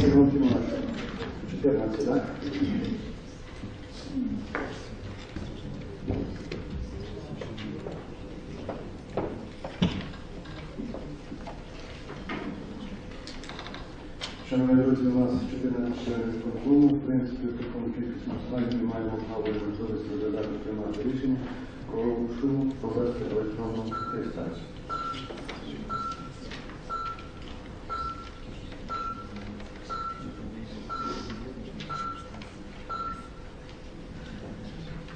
14, 14, так? Шановні друзі, у нас 14 членів виконкому. В принципі, в такому кількісному стані ми маємо право і можливість розглядати приймати рішення. Прошу провести електронну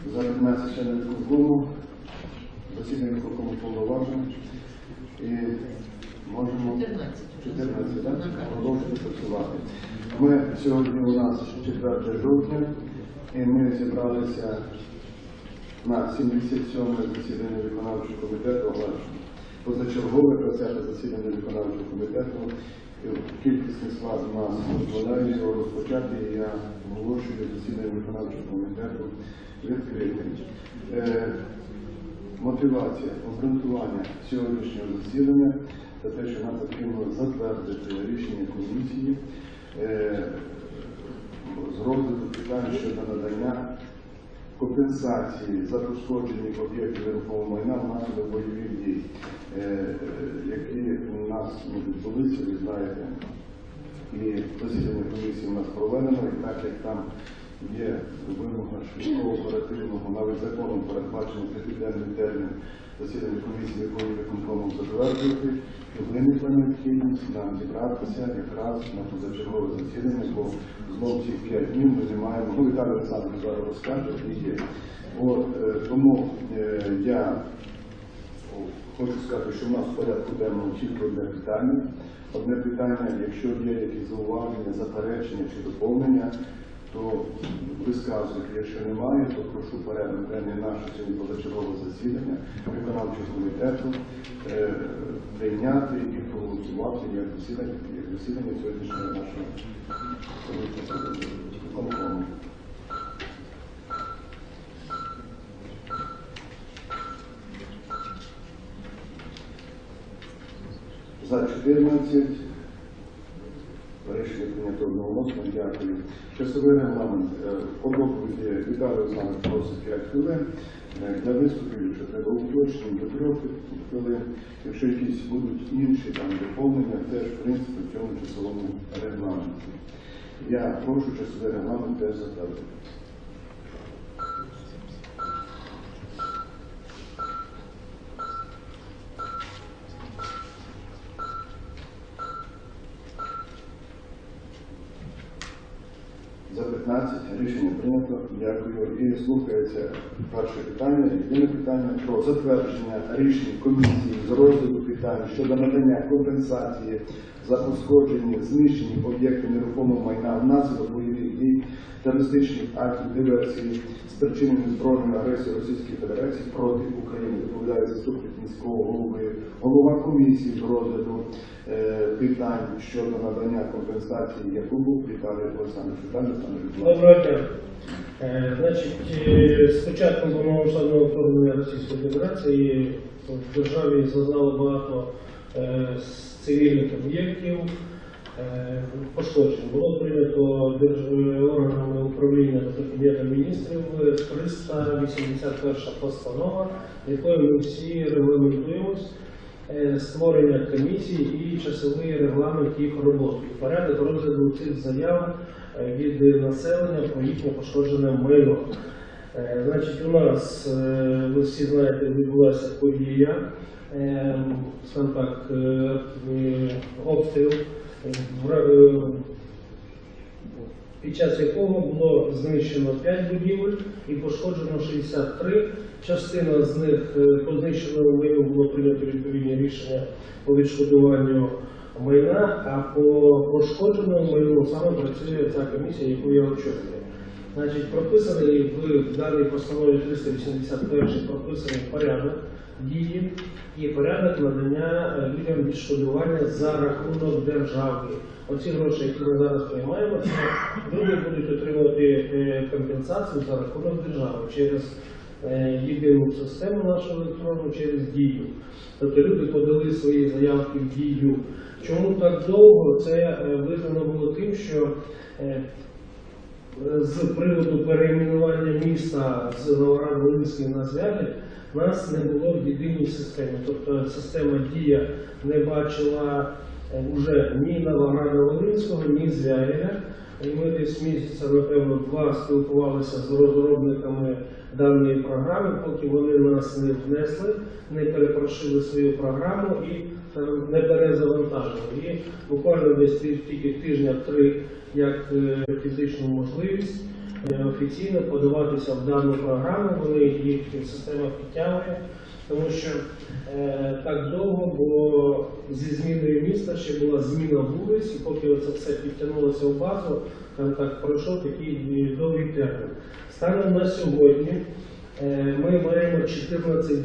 За 15 членів виконкому, засідання виконкому повноважено. І можемо 14. 14, так? Продовжувати працювати. Ми сьогодні у нас 4 жовтня, і ми зібралися на 77 засідання виконавчого комітету. Позачергове присяде засідання виконавчого комітету. Кількісний склад у нас дозволяє його розпочати, і я оголошую засідання виконавчого комітету. Е, мотивація, обґрунтування сьогоднішнього засідання це те, що нам потрібно затвердити рішення комісії е, з розгляду питань щодо надання компенсації за пошкоджені об'єктів нерухомого майна внаслідок бойових дій, е, які у нас відбулися, ви знаєте. І засідання комісії у нас проведено, і так як там є вимога швидкого оперативного, навіть законом передбачено п'ятиденний термін засідання комісії, якої виконкомом затверджувати, то виникла необхідність нам зібратися якраз на позачергове засідання, бо знову ці п'ять днів ми не маємо, ну Віталій Олександрович зараз розкаже, і є. От, е, тому е, я Хочу сказати, що в нас в порядку денному тільки одне питання. Одне питання, якщо є якісь зауваження, заперечення чи доповнення, то висказуйте. Якщо немає, то прошу порядок денний нашого сьогодні позачергового засідання виконавчого комітету е, прийняти і проголосувати як засідання, як засідання сьогоднішнього нашого виконкому. За 14. Рішення. Дякую. Часовий регламент. Доповіді Віталій Олександрович просить 5 хвилин. Е, Для виступів, якщо треба уточнення, до 3 хвилин. Якщо якісь будуть інші там доповнення, теж в принципі в цьому часовому регламенті. Я прошу часовий регламент теж затвердити. За 15 рішення прийнято. Дякую. І слухається перше питання. Єдине питання про затвердження рішень комісії з розгляду питань щодо надання компенсації за пошкоджені знищені об'єкти нерухомого майна внаслідок бойових дій, терористичних актів, диверсії, спричинених збройною агресією Російської Федерації проти України. Доповідає заступник міського голови, голова комісії з розгляду е, питань щодо надання компенсації Віталій Олександрович. Віталій Олександрович, будь ласка. Доброго дня. Е, Значить, е, з початком повномасштабного вторгнення Російської Федерації в державі зазнало багато е, цивільних об'єктів е, пошкоджень. Було прийнято органами управління та Кабінетом міністрів 381 постанова, якою ми всі регламентуємось е, створення комісій і часовий регламент їх роботи. Порядок розгляду цих заяв е, від населення про їхнє пошкоджене майно. Значить, у нас, ви всі знаєте, відбулася подія, е, скажімо так, е, обстріл, е, під час якого було знищено 5 будівель і пошкоджено 63. Частина з них е, по знищеному майну було прийнято відповідні рішення по відшкодуванню майна, а по пошкодженому майну саме працює ця комісія, яку я очолюю. Значить, прописаний в даній постанові 381 прописаний порядок дії і порядок надання е, людям відшкодування за рахунок держави. Оці гроші, які ми зараз приймаємо, це люди будуть отримувати е, компенсацію за рахунок держави через е, єдину систему нашу електронну через дію. Тобто люди подали свої заявки в дію. Чому так довго? Це визнано було тим, що з приводу перейменування міста з Новоград-Волинської на Звягель нас не було в єдиній системі. Тобто система Дія не бачила е, вже ні Новограда-Волинського, ні Звягеля. І ми десь місяця, напевно, два спілкувалися з розробниками даної програми, поки вони нас не внесли, не перепрошили свою програму і не перезавантажили. І буквально десь тільки тижня три, як е, фізичну можливість е, офіційно подаватися в дану програму, вони їх система підтягує, тому що е, так довго, бо зі зміною міста ще була зміна вулиць, і поки це все підтягнулося в базу, там так пройшов такий е, довгий термін. Станом на сьогодні е, ми маємо 14,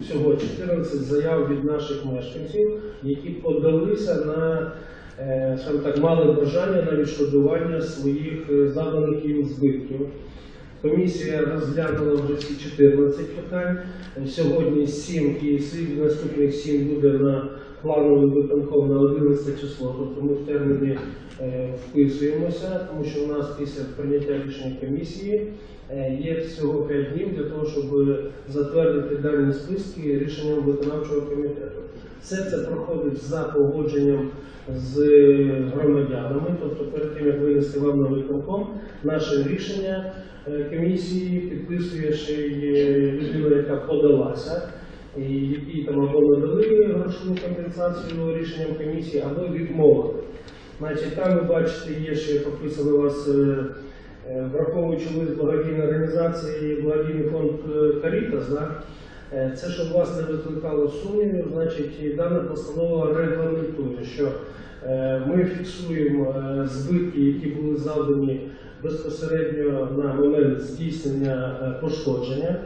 всього 14 заяв від наших мешканців, які подалися на е, скажімо так, мали бажання на відшкодування своїх е, завданих їм збитків. Комісія розглянула вже всі 14 питань. Е, Сьогодні 7 і наступних 7 буде на плановий виконком на 11 число. Тобто ми в терміни е, вписуємося, тому що у нас після прийняття рішення комісії е, є всього 5 днів для того, щоб затвердити дані списки рішенням виконавчого комітету. Все це проходить за погодженням з громадянами, тобто перед тим, як винести вам на виконком, наше рішення е, комісії підписує ще й е, людина, яка подалася, і які там або надали грошову компенсацію рішенням комісії, або відмовили. Значить, там ви бачите, є ще прописано у вас, е, е, враховуючи лист благодійної організації, благодійний фонд е, Карітас, да? Це, щоб вас не викликало сумнівів, значить, дана постанова регламентує, що ми фіксуємо збитки, які були завдані безпосередньо на момент здійснення пошкодження.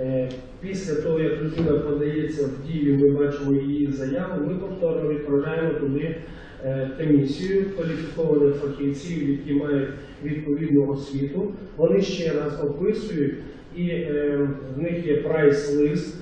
Е, Після того, як людина подається в дію, ми бачимо її заяву, ми повторно відправляємо туди е, комісію кваліфікованих фахівців, які мають відповідну освіту. Вони ще раз описують, і е, в них є прайс-лист,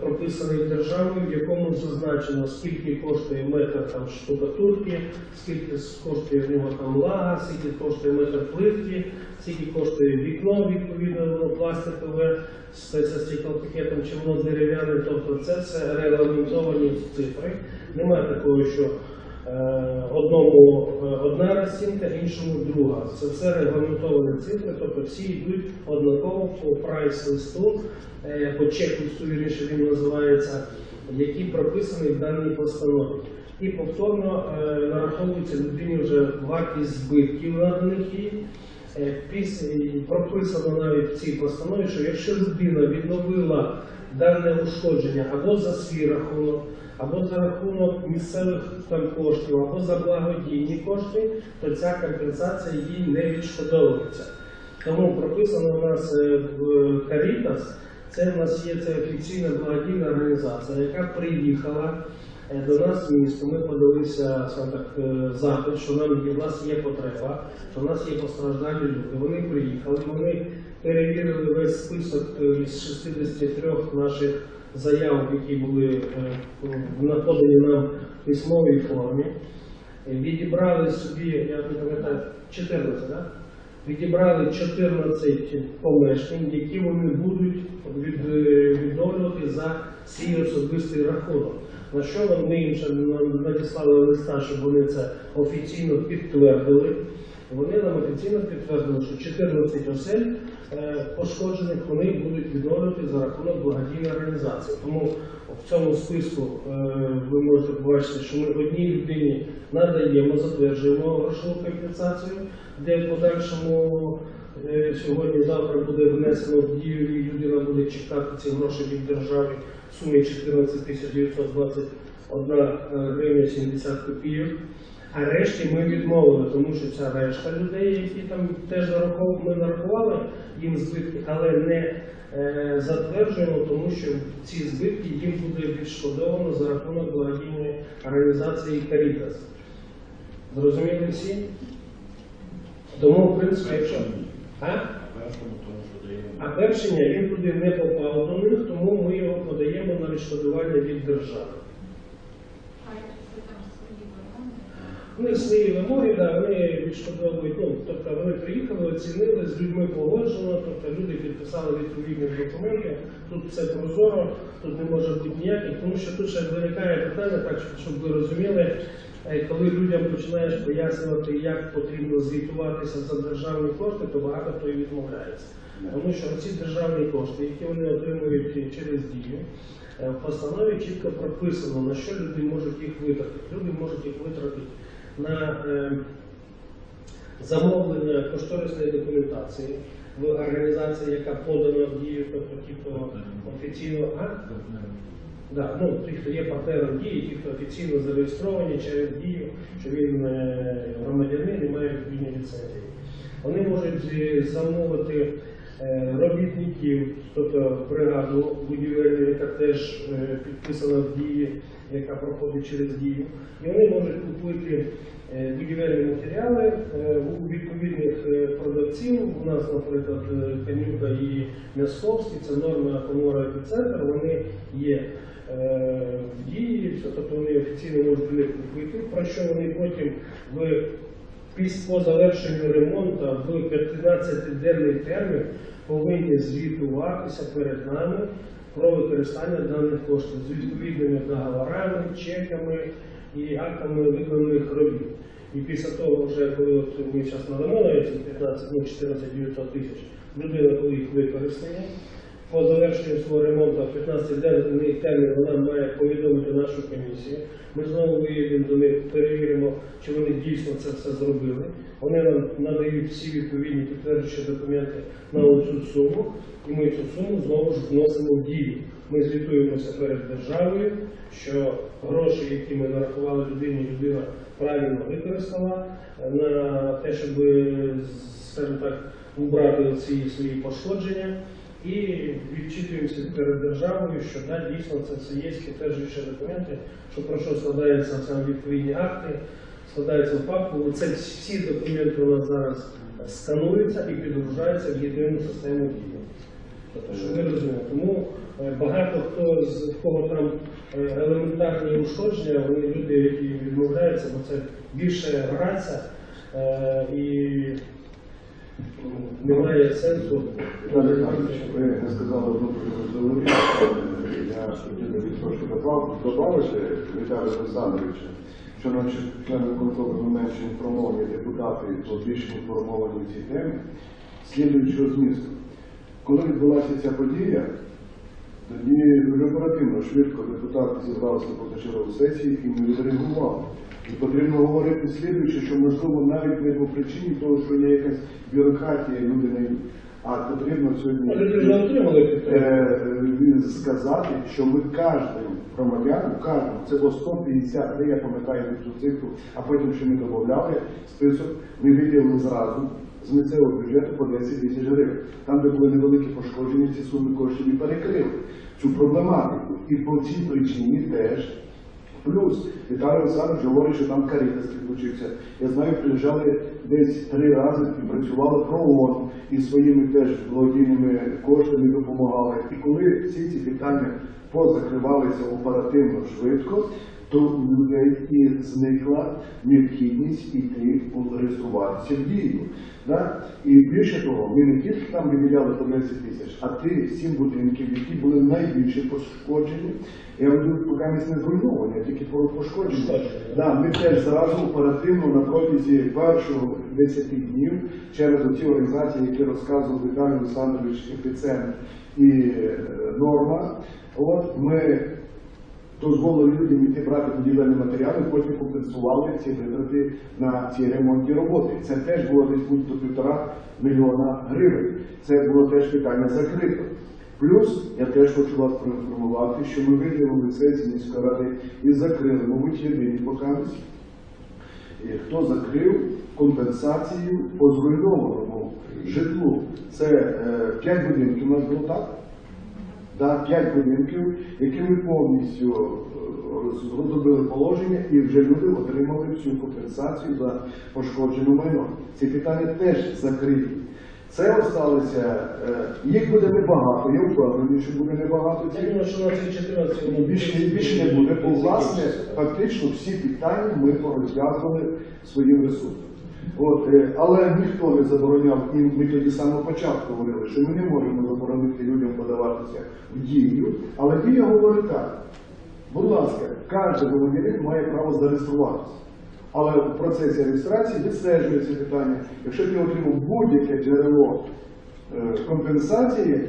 прописаний державою, в якому зазначено, скільки коштує метр там, штукатурки, скільки коштує в нього там лага, скільки коштує метр плитки, скільки коштує вікно, відповідно, воно пластикове, з стеклопакетом, чи воно дерев'яне, тобто це все регламентовані цифри. Немає такого, що е, одному е, одна розцінка, іншому друга. Це все регламентовані цифри, тобто всі йдуть однаково по прайс-листу, е, по чек-листу, вірніше він називається, який прописаний в даній постанові. І повторно е, нараховується людині вже вартість збитків наданих їй. Е, прописано навіть в цій постанові, що якщо людина відновила дане ушкодження або за свій рахунок, або за рахунок місцевих там коштів, або за благодійні кошти, то ця компенсація їй не відшкодовується. Тому прописано у нас е, в Карітас, це в нас є це офіційна благодійна організація, яка приїхала е, до нас в місто. Ми подалися так, е, запит, що нам є, в нас є потреба, що в нас є постраждалі люди. Вони приїхали, вони перевірили весь список е, із 63 наших заяв, які були е, нам в письмовій формі. Відібрали собі, я не пам'ятаю, 14, так? Відібрали 14 помешкань, які вони будуть е, відновлювати за свій особистий рахунок. На що вони їм ще надіслали листа, щоб вони це офіційно підтвердили. Вони нам офіційно підтвердили, що 14 осель пошкоджених вони будуть відновлювати за рахунок благодійної організації. Тому в цьому списку е, ви можете побачити, що ми одній людині надаємо, затверджуємо грошову компенсацію, де в подальшому е, сьогодні-завтра буде внесено в дію, і людина буде чекати ці гроші від держави в сумі 14 тисяч 921 е, гривня 70 копійок. А решті ми відмовили, тому що ця решта людей, які там теж нарахов... ми нарахували їм збитки, але не е, затверджуємо, тому що ці збитки їм буде відшкодовано за рахунок благодійної організації Карітас. Зрозуміли всі? Тому, в принципі, якщо. А? А перший ні, він туди не попав до них, тому ми його подаємо на відшкодування від держави. А якщо там свої вимоги? Вони свої вимоги, да, вони відшкодовують, ну, тобто вони приїхали, оцінили, з людьми погоджено, тобто люди підписали відповідні документи, тут все прозоро, тут не може бути ніяких, тому що тут ще виникає питання, так, щоб ви розуміли, е, коли людям починаєш пояснювати, як потрібно звітуватися за державні кошти, то багато хто і відмовляється. Тому що ці державні кошти, які вони отримують через дію, е, в постанові чітко прописано, на що люди можуть їх витратити. Люди можуть їх витратити на е, замовлення кошторисної документації в організації, яка подана в дію, тобто ті, хто офіційно а? Да, ну, ті, хто є партнером дії, ті, хто офіційно зареєстровані через дію, що він е, громадянин і має відповідні ліцензії. Вони можуть е, замовити робітників, тобто бригаду будівельну, яка теж е, підписана в дії, яка проходить через дію. І вони можуть купити е, будівельні матеріали е, у відповідних е, продавців. У нас, наприклад, е, Канюка і Мясковський, це норма комора епіцентр, вони є е, в дії, тобто вони офіційно можуть них купити, про що вони потім в по завершенню ремонту в 15-денний термін повинні звітуватися перед нами про використання даних коштів з відповідними договорами, чеками і актами виконаних робіт. І після того, вже коли от ми зараз надамо навіть ці 15, ну 14 900 тисяч, людина, коли їх використає, по завершенню свого ремонту в 15-денний термін вона має повідомити нашу комісію. Ми знову виїдемо до них, перевіримо, чи вони дійсно це все зробили. Вони нам надають всі відповідні підтверджуючі документи на цю суму, і ми цю суму знову ж вносимо в дію. Ми звітуємося перед державою, що гроші, які ми нарахували людині, людина правильно використала е, на те, щоб, скажімо так, убрати ці свої пошкодження. І відчитуємося перед державою, що да, дійсно це все є підтверджуючі документи, що про що складаються саме відповідні акти, складаються в папку. Це всі документи у нас зараз скануються і підгружаються в єдину систему дії. Тобто, що ви розумієте, тому е, багато хто з кого там е, елементарні ушкодження, вони люди, які відмовляються, бо це більше граця е, немає сенсу. Віталій Олександрович, ви не сказали одну важливу. Я хотів би трошки добав- добавити Віталію Олександровичу, що наші члени виконкому не менш інформовані депутати, то більш інформовані в цій темі, слідуючого змісту. Коли відбулася ця подія, тоді оперативно, швидко депутати зібралися на позачергову сесію і ми відреагували. І потрібно говорити слідуюче, що можливо навіть не по причині того, що є якась бюрократія, люди не. А потрібно сьогодні отримали е, сказати, що ми кожному громадянину, кожному, це було 153, я пам'ятаю цю цифру, а потім ще ми додавали список, ми виділили зразу з місцевого бюджету по 10 тисяч гривень. Там, де були невеликі пошкодження, ці суми коштів і перекрили цю проблематику. І по цій причині теж. Плюс Віталій Олександрович говорить, що там Карітас включився. Я знаю, приїжджали десь три рази, і працювали про ООН і своїми теж благодійними коштами допомагали. І коли всі ці питання позакривалися оперативно швидко, то у і зникла необхідність іти реєструватися в дію. Да? І більше того, ми не тільки там виділяли по 10 тисяч, а ті сім будинків, які були найбільше пошкоджені. Я веду, поки не зруйновані, а тільки пошкоджені. Да, ми теж зразу оперативно на протязі першого 10 днів через ці організації, які розказував Віталій Олександрович Епіцентр і е, Норма, от ми дозволили людям йти брати будівельні матеріали, потім компенсували ці витрати на ці ремонтні роботи. Це теж було десь будь до півтора мільйона гривень. Це було теж питання закрито. Плюс я теж хочу вас проінформувати, що ми виділили сесії міської ради і закрили, мабуть, єдині покамість, хто закрив компенсацію по зруйнованому житлу. Це е, 5 будинків у нас було так. Да, 5 будинків, які ми повністю е, розробили положення, і вже люди отримали цю компенсацію за пошкоджену майно. Ці питання теж закриті. Це осталося, е, їх буде небагато, я впевнений, що буде небагато. 14 Більше, більше не буде, бо власне фактично всі питання ми порозв'язували своїм ресурсом. От, е, але ніхто не забороняв, і ми тоді з початку говорили, що ми не можемо заборонити людям подаватися в дію, але дія говорить так. Будь ласка, кожен громадянин має право зареєструватися. Але в процесі реєстрації відстежується питання. Якщо ти отримав будь-яке джерело е, компенсації,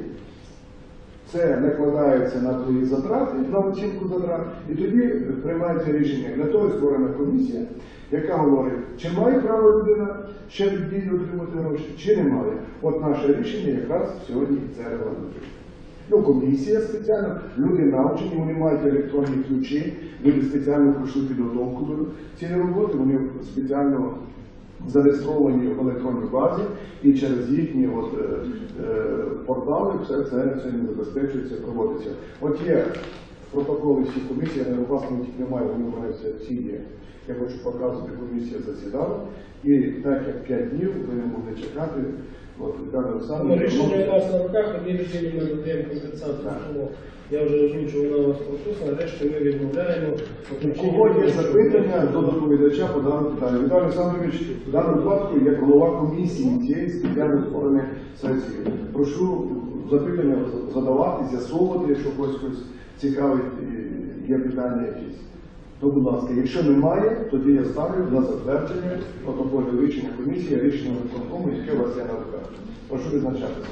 це накладається на твої затрати, на оцінку затрат, і тоді приймається рішення. Для того створена комісія, яка говорить, чи має право людина ще від отримати гроші, чи не має. От наше рішення якраз сьогодні це регламентує. Ну, комісія спеціально, люди навчені, вони мають електронні ключі, люди спеціально пройшли підготовку до цієї роботи, вони спеціально зареєстровані в електронній базі і через їхні от, е, е, портали все це сьогодні забезпечується, проводиться. От є протоколи всіх комісій, я не власне їх немає, вони мене всі є. Я хочу показувати, комісія засідала, і так як 5 днів ви не могли чекати, от Віталій Ну, рішення у вас на руках, одні неділі ми додаємо компенсацію. Тому я вже розумію, що вона у вас прописана, решті ми відмовляємо. У кого є запитання до доповідача по даному питанню? Віталій Олександрович, в даному випадку, як голова комісії цієї спеціально створеної сесії, прошу запитання задавати, з'ясовувати, якщо когось хтось цікавить, є питання якісь. То, будь ласка, якщо немає, тоді я ставлю на затвердження протоколу рішення комісії, рішення виконкому, яке у вас є на руках. Прошу визначатися.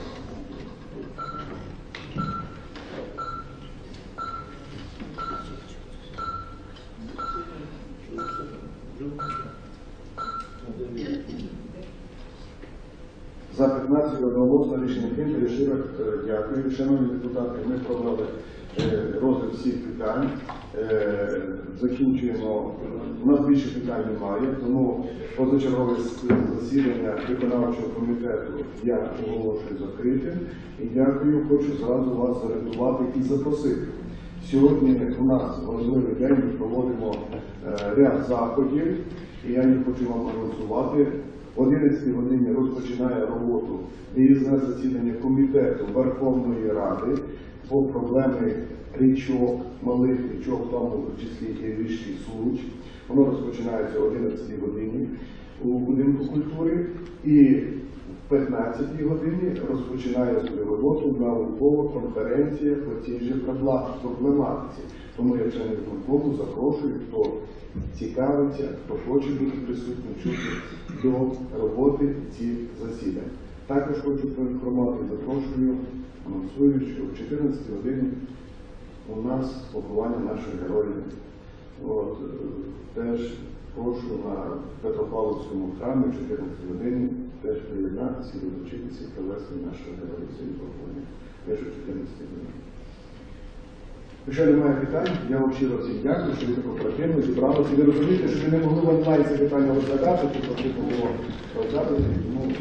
За 15 одноголосно рішення прийнято. Щиро е, дякую. Шановні депутати, ми провели е, розгляд всіх питань. Закінчуємо. У нас більше питань немає, тому позачергове засідання виконавчого комітету я оголошую закритим. І дякую, хочу зразу вас зорієнтувати і запросити. Сьогодні у нас важливий день, ми проводимо е, ряд заходів, і я їх хочу вам анонсувати. В 11 годині розпочинає роботу виїзне засідання комітету Верховної Ради по проблеми річок, малих річок, в тому числі і річки Случ. Воно розпочинається о 11 годині у будинку культури. І в 15 годині розпочинає свою роботу наукова конференція по цій же проблематиці. Тому я члени виконкому запрошую, хто цікавиться, хто хоче бути присутнім, чути до роботи цих засідань. Також хочу поінформувати, запрошую, анонсую, що в 14 годині у нас поховання наших героїв. От, е, теж прошу на Петропавловському храмі в 14 годині теж приєднатися, і долучитися провести нашого героїв сьогодні поховання. Теж о 14 годині. Якщо немає питань, я вам щиро всім дякую, що ви так оперативно зібралися. Ви розумієте, що ви не могли в онлайн це питання розглядати, чи потрібно було розглядати. Ну,